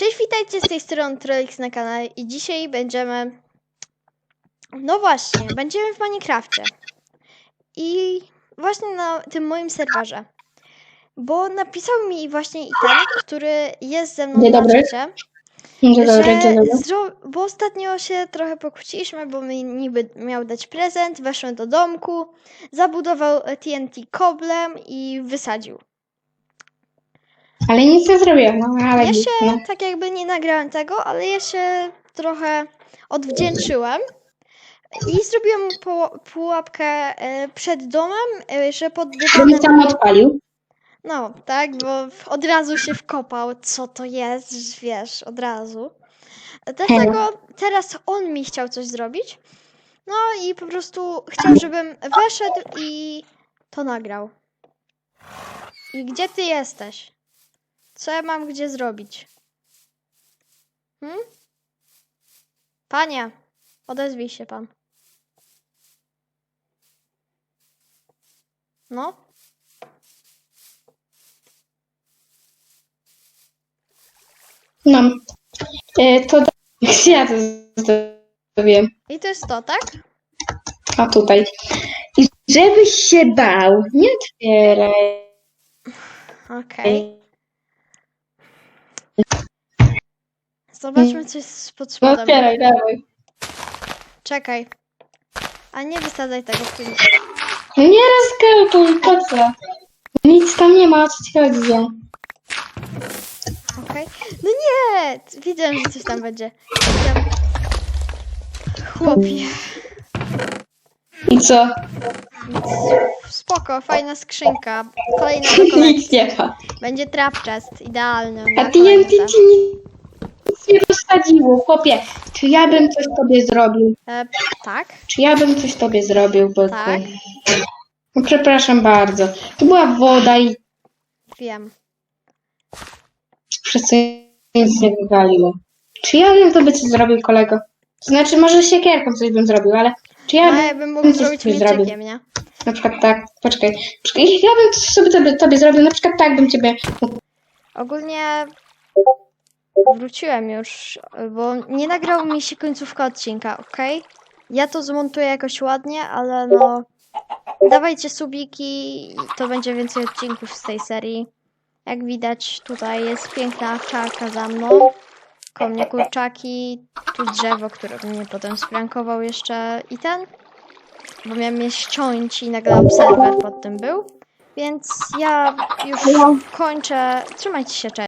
Cześć, witajcie z tej strony Trolix na kanale i dzisiaj będziemy... No właśnie, będziemy w Minecrafcie. I właśnie na tym moim serwerze. Bo napisał mi właśnie Itan, który jest ze mną Dzień na dobry. czacie, Dzień dobry, że dzień dobry. zro... bo ostatnio się trochę pokłóciliśmy, bo mi niby miał dać prezent, weszłem do domku, zabudował TNT koblem i wysadził. Ale nic nie zrobiłem, no ale Ja się no. tak jakby nie nagrałem tego, ale ja się trochę odwdzięczyłem i zrobiłem pu- pułapkę e, przed domem, e, że pod mi dywanem... sam odpalił. No, tak, bo w- od razu się wkopał, co to jest, wiesz, od razu. Dlatego teraz on mi chciał coś zrobić. No i po prostu chciał, żebym weszedł i to nagrał. I gdzie ty jesteś? Co ja mam gdzie zrobić? Hmm? Panie, odezwij się pan. No? No. E, to ja to zrobiłem? I to jest to, tak? A tutaj. I żebyś się bał, nie otwieraj. Okej. Zobaczmy coś z- pod No spodem. otwieraj, dawaj. Czekaj. A nie wysadzaj tego filmu. Nie rozkautuj, po co? Nic tam nie ma, o co ci chodzi? Okej. No nie! Wiedziałem, że coś tam będzie. Wiedziałem. Chłopie. I co? Spoko, fajna skrzynka. Kolejna do kolekcji. Nic nie ma. Będzie trap chest. Idealny. A na TNT ci nic nie rozsadziło, chłopie. Czy ja bym coś tobie zrobił? E, tak? Czy ja bym coś tobie zrobił? Bo Tak. No, przepraszam bardzo. To była woda i Wiem. przez co nic nie wywaliło. Czy ja bym tobie coś zrobił, kolego? To znaczy, może siekierką coś bym zrobił, ale czy ja No bym ja bym mógł coś zrobić tu zrobił? mieczykiem, nie? na przykład tak, poczekaj, poczekaj, ja bym coś sobie tobie, tobie zrobił, na przykład tak bym ciebie, Ogólnie wróciłem już, bo nie nagrał mi się końcówka odcinka, ok? Ja to zmontuję jakoś ładnie, ale no. Dawajcie subiki, to będzie więcej odcinków z tej serii. Jak widać, tutaj jest piękna owczarka za mną. Koło kurczaki, tu drzewo, które mnie potem sprankował jeszcze i ten. Bo miałem je ściąć i nagle obserwer pod tym był. Więc ja już kończę. Trzymajcie się, cześć.